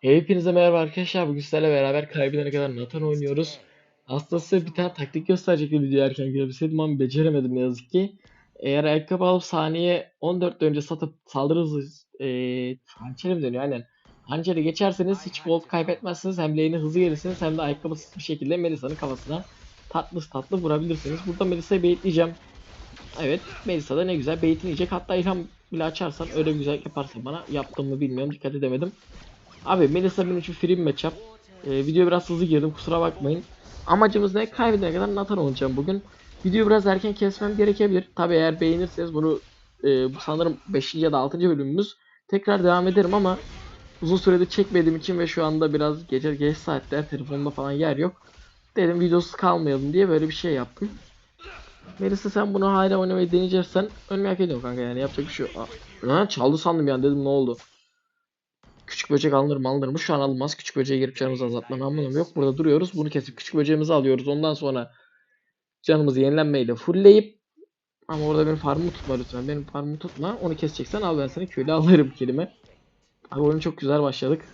Hepinize merhaba arkadaşlar. Bugün sizlerle beraber kaybedene kadar Nathan oynuyoruz. Aslında size bir tane taktik gösterecektim video erken görebilseydim ama beceremedim ne yazık ki. Eğer ayakkabı alıp saniye 14 önce satıp saldırı hızı eee hançeri mi dönüyor aynen. Hançeri geçerseniz hiç gold kaybetmezsiniz. Hem lane'e hızlı gelirsiniz hem de ayakkabısız bir şekilde Melisa'nın kafasına tatlı tatlı vurabilirsiniz. Burada Melisa'yı baitleyeceğim. Evet Melisa da ne güzel baitin yiyecek. Hatta ilham bile açarsan öyle güzel yaparsan bana yaptığımı bilmiyorum dikkat edemedim. Abi Melisa benim için free bir matchup. Ee, video biraz hızlı girdim kusura bakmayın. Amacımız ne? Kaybedene kadar Nathan olacağım bugün. Videoyu biraz erken kesmem gerekebilir. Tabi eğer beğenirseniz bunu e, sanırım 5. ya da 6. bölümümüz. Tekrar devam ederim ama uzun süredir çekmediğim için ve şu anda biraz gece geç saatler telefonda falan yer yok. Dedim videosuz kalmayalım diye böyle bir şey yaptım. Melisa sen bunu hala oynamayı deneyeceksen ölmeyi hak ediyorsun kanka yani yapacak bir şey yok. Aa, çaldı sandım yani dedim ne oldu. Küçük böcek alınır mı alınır mı? Şu an alınmaz. Küçük böceğe girip canımızı azaltmanın anlamı yok. Burada duruyoruz. Bunu kesip küçük böceğimizi alıyoruz. Ondan sonra canımızı yenilenmeyle fullleyip ama orada benim farmımı tutma lütfen. Benim farmımı tutma. Onu keseceksen al ben seni köyle alırım kelime. Abi oyun çok güzel başladık.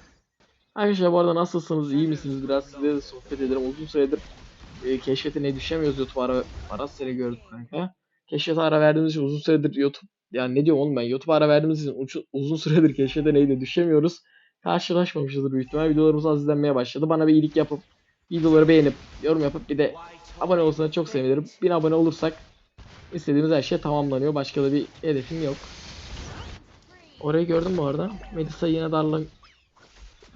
Arkadaşlar bu arada nasılsınız? iyi misiniz? Biraz sizle de sohbet ederim. Uzun süredir e, keşfetine düşemiyoruz YouTube ara. Ara seni gördük kanka. Keşfete ara verdiğimiz için uzun süredir YouTube yani ne diyorum oğlum ben YouTube ara verdiğimiz için uç- uzun süredir keşfete neyle düşemiyoruz. Karşılaşmamışızdır büyük ihtimal. Videolarımız az izlenmeye başladı. Bana bir iyilik yapıp videoları beğenip yorum yapıp bir de abone olursanız çok sevinirim. 1000 abone olursak istediğimiz her şey tamamlanıyor. Başka da bir hedefim yok. Orayı gördün mü orada? Melisa yine darla...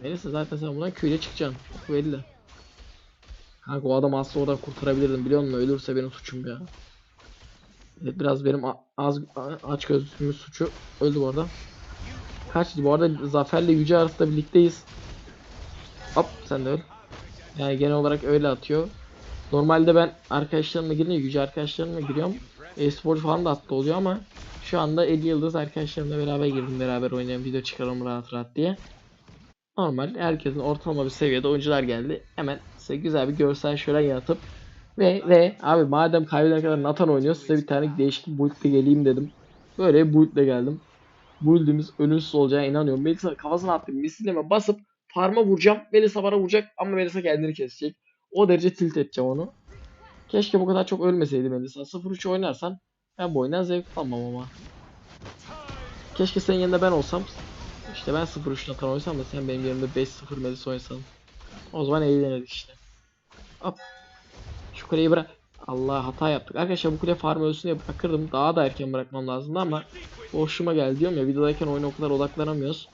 Melisa zaten sen bundan köyle çıkacaksın. Bu belli. Kanka o adam aslında oradan kurtarabilirdim biliyor musun? Ölürse benim suçum ya. Biraz benim az aç gözlüğümün suçu. Öldü bu arada. Kaçtı bu arada Zafer'le Yüce arasında birlikteyiz. Hop sen de öl. Yani genel olarak öyle atıyor. Normalde ben arkadaşlarımla girince Yüce arkadaşlarımla giriyorum. E-spor falan da attı oluyor ama şu anda 50 yıldız arkadaşlarımla beraber girdim beraber oynayalım video çıkaralım rahat rahat diye. Normal herkesin ortalama bir seviyede oyuncular geldi. Hemen size güzel bir görsel şölen yaratıp ve ve abi madem kaybedene kadar Nathan oynuyor size bir tane değişik build'le geleyim dedim. Böyle bir build'le geldim. Build'imiz ölümsüz olacağına inanıyorum. Melisa kafasına attım misilleme basıp farma vuracağım. Melisa bana vuracak ama Melisa kendini kesecek. O derece tilt edeceğim onu. Keşke bu kadar çok ölmeseydi Melisa. 0-3 oynarsan ben bu oyundan zevk almam ama. Keşke senin yerinde ben olsam. İşte ben 0-3 Nathan oynasam da sen benim yerimde 5-0 Melisa oynasan. O zaman eğlenirdik işte. Hop. Kuleyi bırak. Allah hata yaptık. Arkadaşlar bu kule farm ölsün bırakırdım. Daha da erken bırakmam lazımdı ama hoşuma geldi diyorum ya videodayken oyuna o kadar odaklanamıyoruz.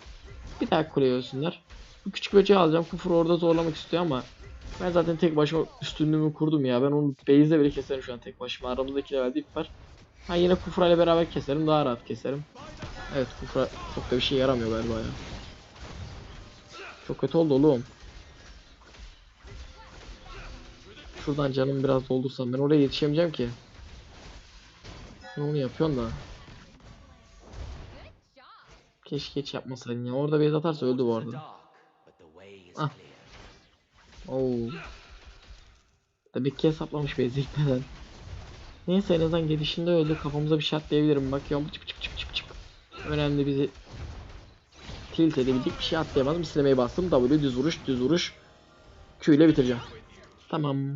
Bir daha kuleye ölsünler. Bu küçük böceği alacağım. Kufur orada zorlamak istiyor ama ben zaten tek başıma üstünlüğümü kurdum ya. Ben onu base'de bile keserim şu an tek başıma. Aramızda iki level dip var. Ha yine Kufra ile beraber keserim. Daha rahat keserim. Evet Kufra çok da bir şey yaramıyor galiba ya. Çok kötü oldu oğlum. Şuradan canımı biraz doldursam ben oraya yetişemeyeceğim ki. Sen onu yapıyorsun da. Keşke hiç yapmasaydın ya. Orada base atarsa öldü bu arada. Ah. Oo. Demek ki hesaplamış base gitmeden. Neyse en azından gelişinde öldü. Kafamıza bir şey atlayabilirim. Bakıyorum çık çık çık çık çık. Önemli bizi tilt edebildik bir şey atlayamadım. Silemeyi bastım. W düz vuruş düz vuruş. Q ile bitireceğim. Tamam.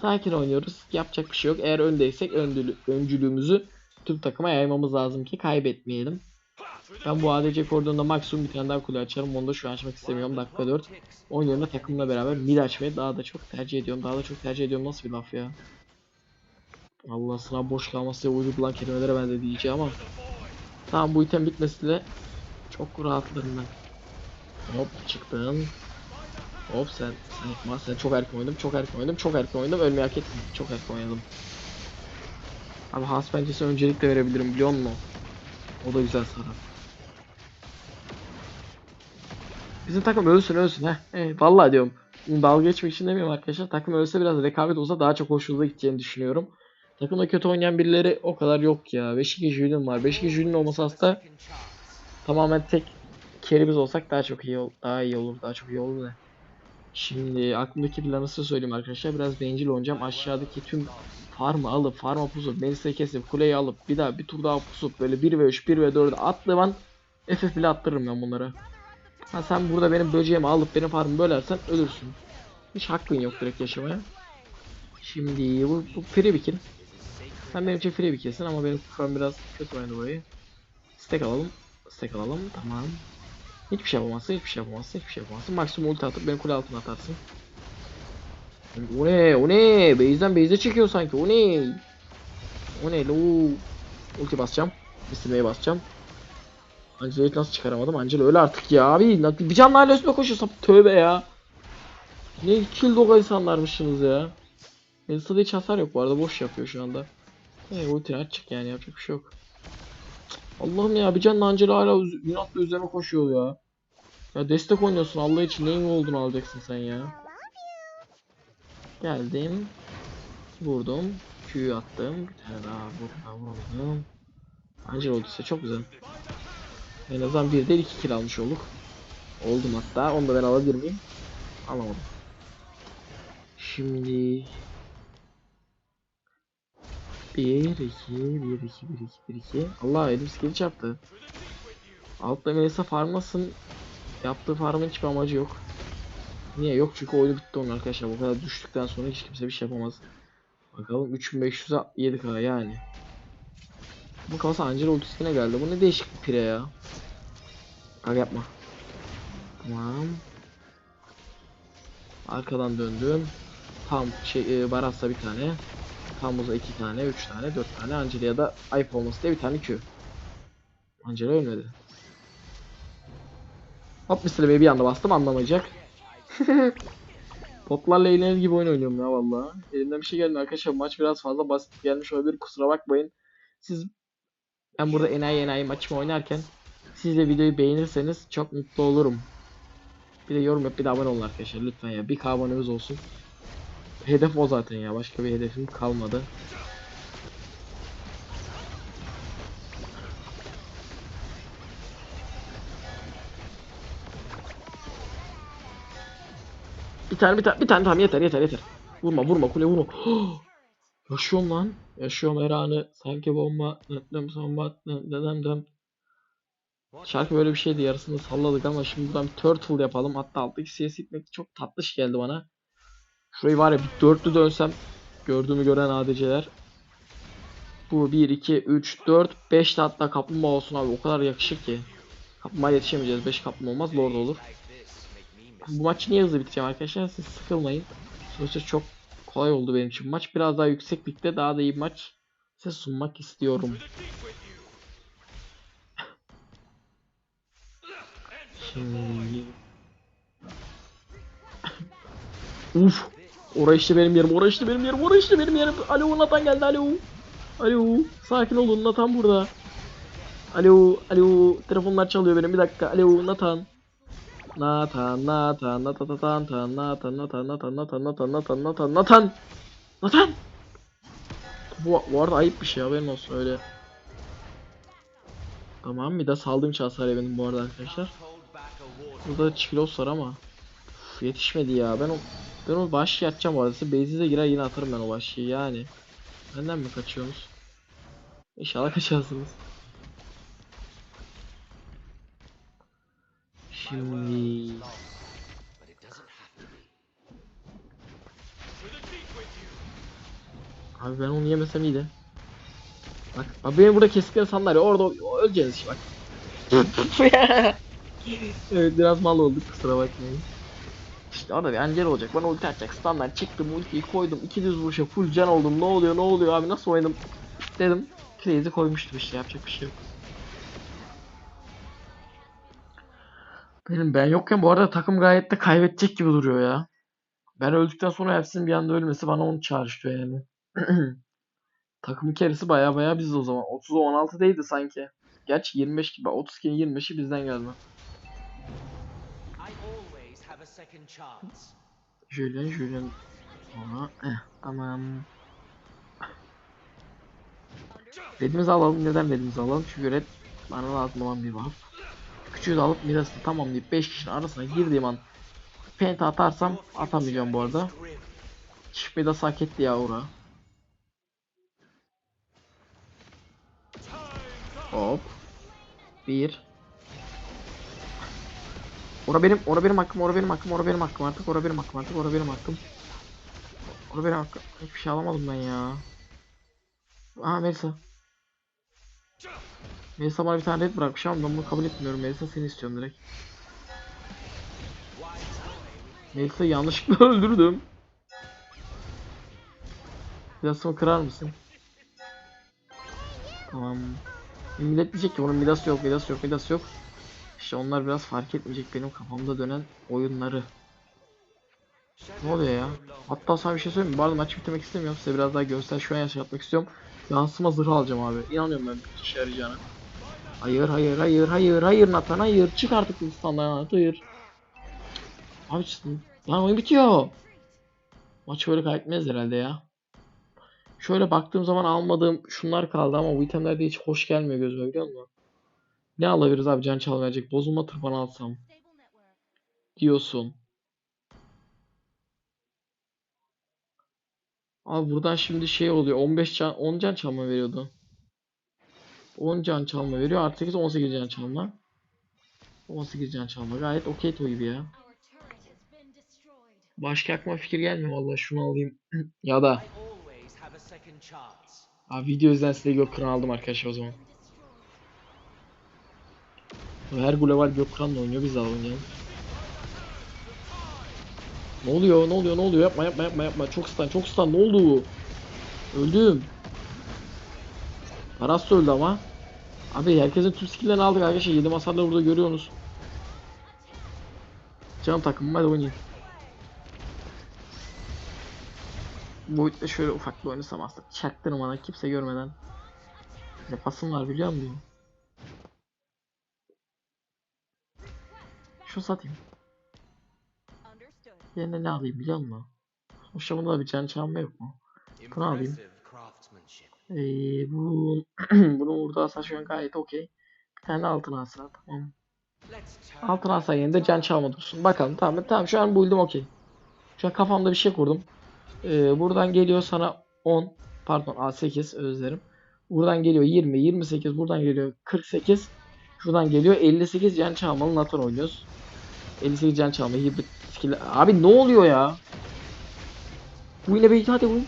Sakin oynuyoruz. Yapacak bir şey yok. Eğer öndeysek öndülü, öncülüğümüzü tüm takıma yaymamız lazım ki kaybetmeyelim. Ben bu ADC koridorunda maksimum bir tane daha kule açarım. Onu da şu an açmak istemiyorum. Dakika 4. Onun yerine takımla beraber mid açmayı daha da çok tercih ediyorum. Daha da çok tercih ediyorum. Nasıl bir laf ya? Allah sınav boş kalması diye uydurulan kelimelere ben de diyeceğim ama. Tamam bu item bitmesiyle çok rahatlarım ben. Hop çıktın. Hop sen, yapma. Sen çok erken oynadım, çok erken oynadım, çok erken oynadım. Ölmeyi hak ettim. Çok erken oynadım. Abi Hans pençesi öncelik de verebilirim biliyor musun? O da güzel sarar. Bizim takım ölsün ölsün heh. Evet, vallahi diyorum. Dalga geçmek için demiyorum arkadaşlar. Takım ölse biraz rekabet olsa daha çok hoşunuza gideceğini düşünüyorum. Takımda kötü oynayan birileri o kadar yok ya. 5 2 Julian var. 5 2 Julian aslında tamamen tek kerimiz olsak daha çok iyi ol daha iyi olur. Daha çok iyi olur da. Şimdi aklımdaki planı size söyleyeyim arkadaşlar. Biraz bencil oynayacağım. Aşağıdaki tüm farmı alıp farma pusup Melisa'yı kesip kuleyi alıp bir daha bir tur daha pusup böyle 1 ve 3 1 ve 4'e attığım an FF bile attırırım ben bunları. Ha sen burada benim böceğimi alıp benim farmımı bölersen ölürsün. Hiç hakkın yok direkt yaşamaya. Şimdi bu, bu free bir. Sen benim için free bir ama benim farm biraz kötü oynadı burayı. Stack alalım. Stack alalım. Tamam. Hiçbir şey yapamazsın, hiçbir şey yapamazsın, hiçbir şey yapamazsın. Maksimum ulti atıp beni kule altına atarsın. O ne? O ne? Base'den base'e çekiyor sanki. O ne? O ne? Lo. Ulti basacağım. Bitirmeye basacağım. Angela'yı nasıl çıkaramadım? Angela öyle artık ya abi. Bir canlı hala üstüme koşuyor. Sap- Tövbe ya. Ne kill doga insanlarmışsınız ya. Melisa'da hiç hasar yok bu arada. Boş yapıyor şu anda. E, ulti açık yani yapacak bir şey yok. Allah'ım ya bir canlı Angela hala inatla üzerime koşuyor ya. Ya destek oynuyorsun Allah için neyin olduğunu alacaksın sen ya. Geldim. Vurdum. Q'yu attım. Bir tane daha burada vurdum. Angel olduysa çok güzel. En azından bir değil iki kill almış olduk. Oldum hatta. Onu da ben alabilir miyim? Alamadım. Şimdi... 1, 2, 1, 2, 1, 2, 1, 2. Allah elim skill'i çarptı. Altta Melisa farmasın. Yaptığı farmın hiçbir amacı yok. Niye yok? Çünkü oyunu bitti onun arkadaşlar. Bu kadar düştükten sonra hiç kimse bir şey yapamaz. Bakalım 3500'e 7k yani. Bu kafası Angel ultisine geldi. Bu ne değişik bir pire ya. Kanka yapma. Tamam. Arkadan döndüm. Tam şey e, Baras'ta bir tane. Tambuz'a iki tane, üç tane, dört tane. Angela'ya da ayıp olması diye bir tane Q. Angela ölmedi. Hop Mr. B'ye bir anda bastım anlamayacak. Potlarla eğlenir gibi oyun oynuyorum ya valla. Elimden bir şey geldi arkadaşlar. Maç biraz fazla basit gelmiş olabilir. Kusura bakmayın. Siz ben burada enayi enayi maçımı oynarken siz de videoyu beğenirseniz çok mutlu olurum. Bir de yorum yap bir de abone olun arkadaşlar lütfen ya. Bir abonemiz olsun. Hedef o zaten ya. Başka bir hedefim kalmadı. Bir tane bir tane bir tane tamam yeter yeter yeter. Vurma vurma kule vurma. Yaşıyorum lan. Yaşıyorum her anı. Sanki bomba. Nötlem bomba. Dedem dem. Şarkı böyle bir şeydi yarısını salladık ama şimdi buradan turtle yapalım. Hatta alttaki CS gitmek çok tatlış geldi bana. Şurayı var ya bir dörtlü dönsem gördüğümü gören ADC'ler. Bu 1, 2, 3, 4, 5 de hatta kaplumbağa olsun abi o kadar yakışır ki. Kaplumbağa yetişemeyeceğiz 5 kaplumbağa olmaz lord olur. Bu maçı niye hızlı bitireceğim arkadaşlar siz sıkılmayın. Sonuçta çok kolay oldu benim için maç. Biraz daha yüksek ligde daha da iyi maç size sunmak istiyorum. Şimdi... Uf. Orası işte benim yerim. Orası işte benim yerim. Orası işte benim yerim. Alo Nathan geldi. Alo. Alo. Sakin olun. Nathan burada. Alo. Alo. Telefonlar çalıyor benim. Bir dakika. Alo Nathan. Nathan, Nathan, Nathan, Nathan, Nathan, Nathan, Nathan, Nathan, Nathan, Nathan, Nathan, Nathan, Nathan. Bu, bu arada ayıp bir şey haberin olsun öyle. Tamam bir de saldığım için hasar benim bu arada arkadaşlar. Burada çikilos var ama. Uf, yetişmedi ya. Ben o ben o bu arada. Size base'inize girer yine atarım ben o başıyı yani. Benden mi kaçıyorsunuz? İnşallah kaçarsınız. Şimdi Abi ben onu yemesem iyiydi. Bak, bak benim burada kesikleri sandalye orada o- öleceğiz bak. evet biraz mal olduk kusura bakmayın. İşte orada bir Angel olacak bana ulti atacak standart çıktım ultiyi koydum iki düz vuruşa full can oldum ne oluyor ne oluyor abi nasıl oynadım dedim. Crazy koymuştum işte yapacak bir şey yok. Benim ben yokken bu arada takım gayet de kaybedecek gibi duruyor ya. Ben öldükten sonra hepsinin bir anda ölmesi bana onu çağrıştırıyor yani. Takımın kerisi baya baya biz o zaman. 30'a 16 değildi sanki. Gerçi 25 gibi. 32 25'i bizden geldi. Julian Julian. Ona eh, tamam. Dediğimizi alalım. Neden dediğimizi alalım? Çünkü red bana lazım olan bir buff. Küçüğü de alıp mirasını tamamlayıp 5 kişinin arasına girdiğim an penta atarsam atamayacağım bu arada. Çıkmayı da hak etti ya ora. Hop. Bir. Ora benim, ora benim hakkım, ora benim hakkım, ora benim hakkım artık, ora benim hakkım artık, ora benim hakkım. Ora benim hakkım. Hiçbir şey alamadım ben ya. Aa Melisa. Melisa bana bir tane red bırakmış ama ben bunu kabul etmiyorum. Melisa seni istiyorum direkt. Melisa'yı yanlışlıkla öldürdüm. Midas'ımı kırar mısın? Tamam. Millet diyecek ki bunun Midas yok, Midas yok, Midas yok. İşte onlar biraz fark etmeyecek benim kafamda dönen oyunları. Ne oluyor ya? Hatta sana bir şey söyleyeyim mi? Bu arada maçı bitirmek istemiyorum. Size biraz daha görsel şu an yaşatmak istiyorum. Yansıma zırhı alacağım abi. İnanıyorum ben bir işe yarayacağına. Hayır hayır hayır hayır hayır Nathan hayır. Çık artık bu standart hayır. Abi çıktım. Lan oyun bitiyor. Maçı böyle kaybetmez herhalde ya. Şöyle baktığım zaman almadığım şunlar kaldı ama bu itemler de hiç hoş gelmiyor gözüme biliyor musun? Ne alabiliriz abi can çalmayacak? Bozulma tırpanı alsam. Diyorsun. Abi buradan şimdi şey oluyor. 15 can 10 can çalma veriyordu. 10 can çalma veriyor. Artı 8 18 can çalma. 18 can çalma. Gayet okey toy gibi ya. Başka aklıma fikir gelmiyor vallahi şunu alayım. ya da abi video izlensin diye Gökhan'ı aldım arkadaşlar o zaman. Her global Gökhan'la oynuyor biz de oynayalım. Ne oluyor? Ne oluyor? Ne oluyor? Yapma yapma yapma yapma. Çok stun, çok stun. Ne oldu? Öldüm. Aras da öldü ama. Abi herkesin tüm skill'lerini aldık arkadaşlar. 7 hasarları burada görüyorsunuz. Canım takımım hadi oynayın. Boyutta şöyle ufak bir oynasam aslında. Çaktırmadan kimse görmeden. Yapasım var biliyor musun? Şunu satayım. Yerine ne alayım biliyor musun? Hoşça bunda bir can çalma yok mu? Bunu alayım. Ee, bu bunu burada alsa şu an gayet okey. Bir tane altın alsın tamam. Altın alsa yerinde can çalma dursun. Bakalım tamam tamam şu an buldum okey. Şu an kafamda bir şey kurdum. Ee, buradan geliyor sana 10 pardon A8 özlerim. Buradan geliyor 20 28 buradan geliyor 48 şuradan geliyor 58 can çalmalı Nathan oynuyoruz. 58 can çalmalı hibrit skill. Abi ne oluyor ya? Bu yine belki hadi bu.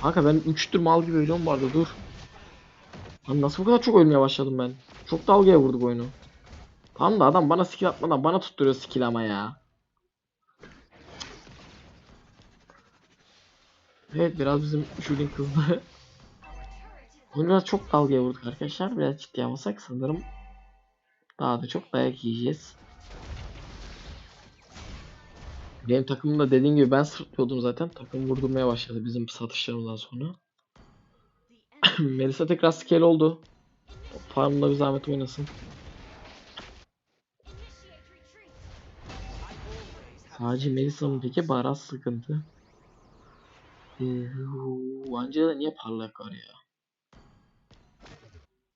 Kanka ben 3'tür mal gibi ölüyorum bu arada dur. Lan nasıl bu kadar çok ölmeye başladım ben? Çok dalgaya vurduk oyunu. Tamam da adam bana skill atmadan bana tutturuyor skill ama ya. Evet biraz bizim Julian kızdı. Oyunu biraz çok dalgaya vurduk arkadaşlar. Biraz ciddiye almasak sanırım daha da çok dayak yiyeceğiz. Benim takımımda dediğim gibi ben sırtlıyordum zaten. Takım vurdurmaya başladı bizim satışlarımızdan sonra. Melisa tekrar scale oldu. Farmında bir zahmet oynasın. Sadece Melisa'nın peki baharat sıkıntı. Angela'da niye parlak var ya?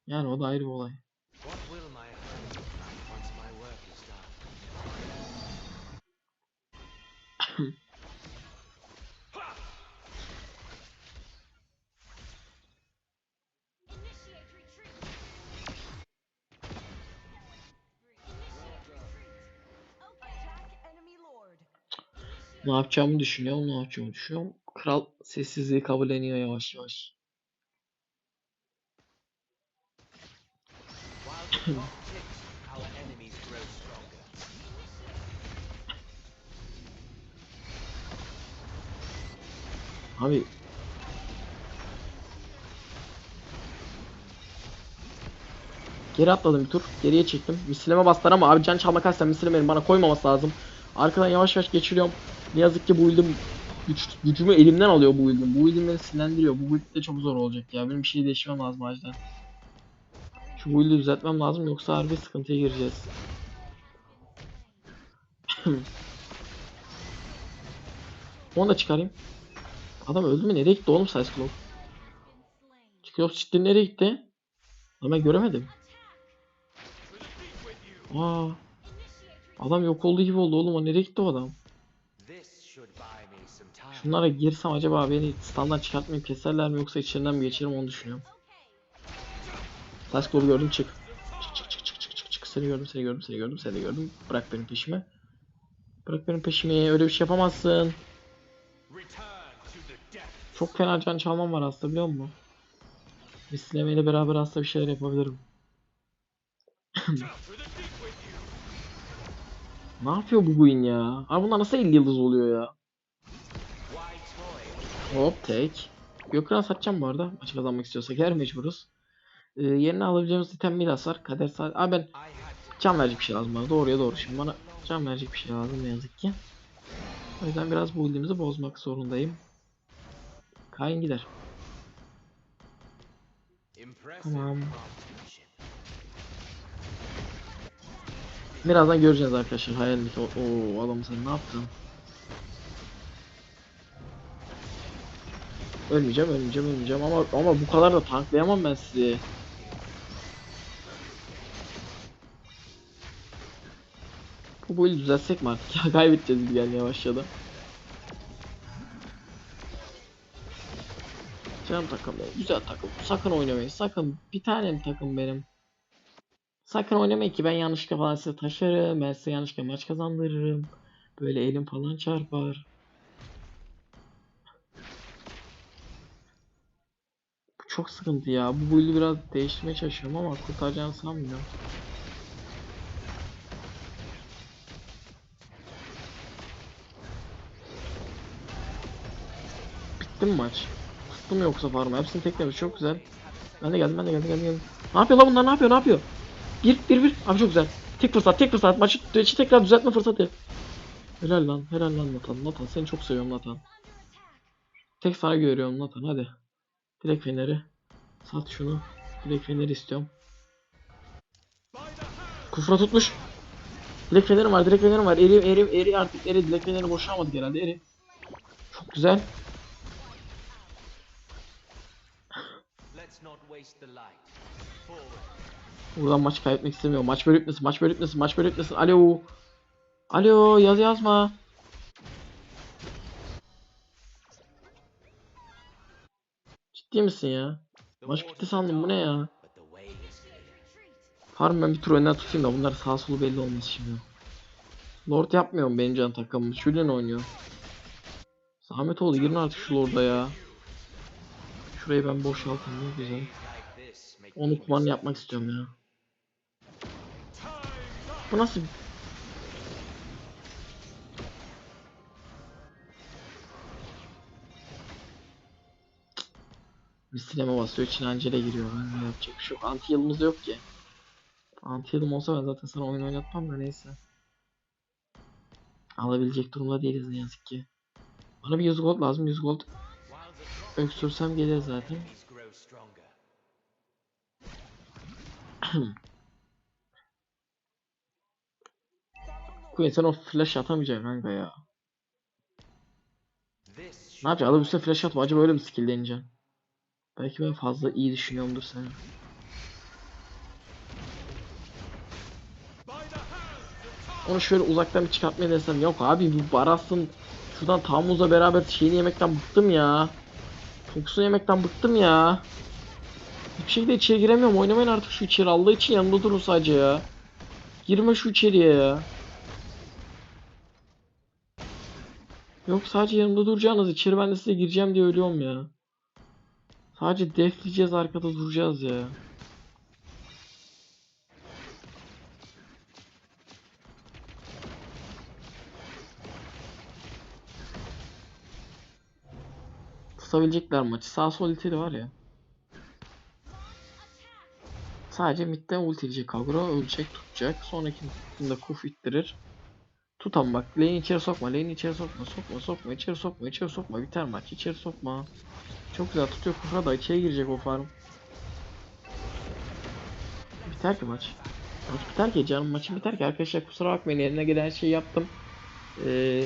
Yani o da ayrı bir olay. Ne yapacağımı düşünüyorum, ne yapacağımı düşünüyorum. Kral sessizliği kabulleniyor yavaş yavaş. Abi Geri atladım bir tur. Geriye çektim. Misleme bastılar ama abi can çalmak istersen mislemenin bana koymaması lazım. Arkadan yavaş yavaş geçiriyorum. Ne yazık ki bu build'im güç, gücümü elimden alıyor bu build'im. Bu build'im beni sinirlendiriyor. Bu build de çok zor olacak ya. Benim bir şey değişmem lazım acilen. Şu build'i düzeltmem lazım yoksa harbi sıkıntıya gireceğiz. Onu da çıkarayım. Adam öldü mü? Nereye gitti oğlum Cyclops? Cyclops cidden nereye gitti? Lan ben göremedim. Aa. Adam yok olduğu gibi oldu oğlum. O nereye gitti o adam? Şunlara girsem acaba beni standart çıkartmayıp keserler mi yoksa içlerinden mi geçerim onu düşünüyorum. Cyclops'u gördüm çık. Çık çık çık çık çık çık çık. seni gördüm, seni gördüm, seni gördüm, seni gördüm. Bırak benim peşimi. Bırak benim peşimi. Öyle bir şey yapamazsın. Çok fena can çalmam var aslında biliyor musun? Mislemeyle beraber aslında bir şeyler yapabilirim. ne yapıyor bu Guin ya? Abi bunlar nasıl 50 yıldız oluyor ya? Hop tek. Gökhan satacağım bu arada. Maçı kazanmak istiyorsak eğer mecburuz. Ee, yerine alabileceğimiz item Midas var. Kader sadece... Abi ben can verecek bir şey lazım bana. Doğruya doğru. Şimdi bana can verecek bir şey lazım ne yazık ki. O yüzden biraz bu build'imizi bozmak zorundayım. Kayn gider. Tamam. Birazdan göreceğiz arkadaşlar hayalindeki o Oo, adam sen ne yaptın? Ölmeyeceğim, ölmeyeceğim, ölmeyeceğim ama ama bu kadar da tanklayamam ben sizi. Bu boyu düzeltsek mi artık ya? Kaybedeceğiz gibi gelmeye başladı. Canım takım benim. Güzel takım. Sakın oynamayın. Sakın. Bir tanem takım benim. Sakın oynamayın ki ben yanlışlıkla falan size taşırım. Ben size yanlışlıkla maç kazandırırım. Böyle elim falan çarpar. Bu çok sıkıntı ya. Bu build'i biraz değiştirmeye çalışıyorum ama kurtaracağını sanmıyorum. Bitti mi maç? Tuttum yoksa farmı? Hepsini teklemiş çok güzel. Ben de geldim ben de geldim geldim geldim. Ne yapıyor lan bunlar ne yapıyor ne yapıyor? Bir bir bir. Abi çok güzel. Tek fırsat tek fırsat. Maçı, maçı tekrar düzeltme fırsatı. Helal lan helal lan Nathan. Nathan seni çok seviyorum Nathan. Tek sana görüyorum Nathan hadi. Direkt feneri. Sat şunu. Direkt feneri istiyorum. Kufra tutmuş. Direkt fenerim var direkt fenerim var. Eri eri eri artık eri. Direkt feneri boşalmadık herhalde eri. Çok güzel. Buradan maç kaybetmek istemiyorum. Maç böyle bitmesin, maç böyle bitmesin, maç böyle bitmesin. Alo. Alo, yaz yazma. Ciddi misin ya? Maç bitti sandım. Bu ne ya? Harbi ben bir tur önden tutayım da bunlar sağ solu belli olmaz şimdi. Lord yapmıyorum benim can takımım. Julian oynuyor. Zahmet oldu girin artık şu Lord'a ya. Şurayı ben boşaltayım ne güzel. Onu kumanı yapmak istiyorum ya. Bu nasıl Bir sinema basıyor için Angela giriyor. Ne yapacak bir şey yok. Anti yılımız yok ki. Anti yılım olsa ben zaten sana oyun oynatmam da neyse. Alabilecek durumda değiliz ne yazık ki. Bana bir 100 gold lazım. 100 gold öksürsem gelir zaten. Queen sen o flash atamayacaksın kanka ya. Ne yapacaksın? Alıp üstüne flash atma. Acaba öyle mi skill deneyeceksin? Belki ben fazla iyi düşünüyorumdur seni. Onu şöyle uzaktan bir çıkartmaya desem yok abi bu Baras'ın şuradan Tamuz'la beraber şeyini yemekten bıktım ya. Fokusunu yemekten bıktım ya. Hiçbir şekilde içeri giremiyorum. Oynamayın artık şu içeri. Allah için yanımda durun sadece ya. Girme şu içeriye ya. Yok sadece yanımda duracağınız içeri ben de size gireceğim diye ölüyorum ya. Sadece defleyeceğiz arkada duracağız ya. Tutabilecekler maçı. Sağ sol iteli var ya. Sadece midden ultileyecek Kagura ölecek tutacak. Sonrakinde kuf ittirir. Tutan bak. Lane'i içeri sokma. Lane'i içeri sokma. Sokma sokma. içeri sokma. içeri sokma. Biter maç. içeri sokma. Çok güzel tutuyor kufra da içeri girecek o farm. Biter ki maç. Maç biter ki canım maçı biter ki arkadaşlar kusura bakmayın eline gelen şeyi yaptım. Ee,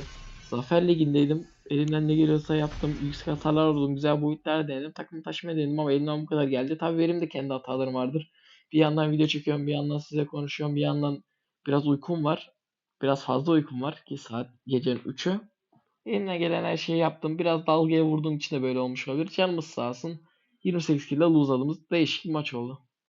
Zafer Ligi'ndeydim. Elimden ne geliyorsa yaptım. Yüksek hasarlar vurdum. Güzel boyutlar denedim. Takım taşıma denedim ama elimden bu kadar geldi. Tabii benim de kendi hatalarım vardır. Bir yandan video çekiyorum, bir yandan size konuşuyorum, bir yandan biraz uykum var. Biraz fazla uykum var ki saat gecenin 3'ü. Elimden gelen her şeyi yaptım. Biraz dalgaya vurduğum için de böyle olmuş olabilir. Canımız sağ olsun. 28 kill ile lose aldığımız değişik bir maç oldu.